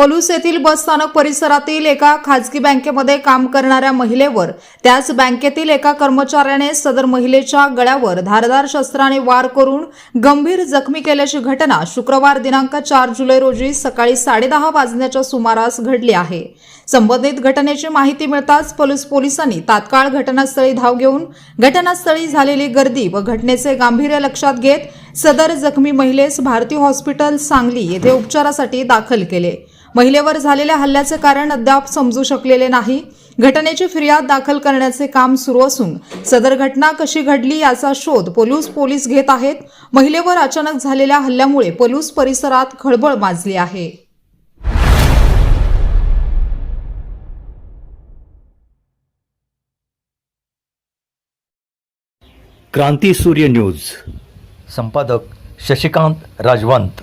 पलूस येथील बस स्थानक परिसरातील एका खाजगी बँकेमध्ये काम करणाऱ्या महिलेवर त्याच बँकेतील एका कर्मचाऱ्याने सदर महिलेच्या गळ्यावर धारदार शस्त्राने वार करून गंभीर जखमी केल्याची घटना शुक्रवार दिनांक चार जुलै रोजी सकाळी साडेदहा वाजण्याच्या सुमारास घडली आहे. संबंधित घटनेची माहिती मिळताच पलूस पोलिसांनी तात्काळ घटनास्थळी धाव घेऊन घटनास्थळी झालेली गर्दी व घटनेचे गांभीर्य लक्षात घेत सदर जखमी महिलेस भारती हॉस्पिटल सांगली येथे उपचारासाठी दाखल केले. महिलेवर झालेल्या हल्ल्याचे कारण अद्याप समजू शकलेले नाही. घटनेची फिर्याद दाखल करण्याचे काम सुरू असून सदर घटना कशी घडली याचा शोध पोलीस पोलीस घेत आहेत. महिलेवर अचानक झालेल्या हल्ल्यामुळे पोलीस परिसरात खळबळ माजली आहे. क्रांती सूर्य न्यूज. संपादक शशिकांत राजवंत.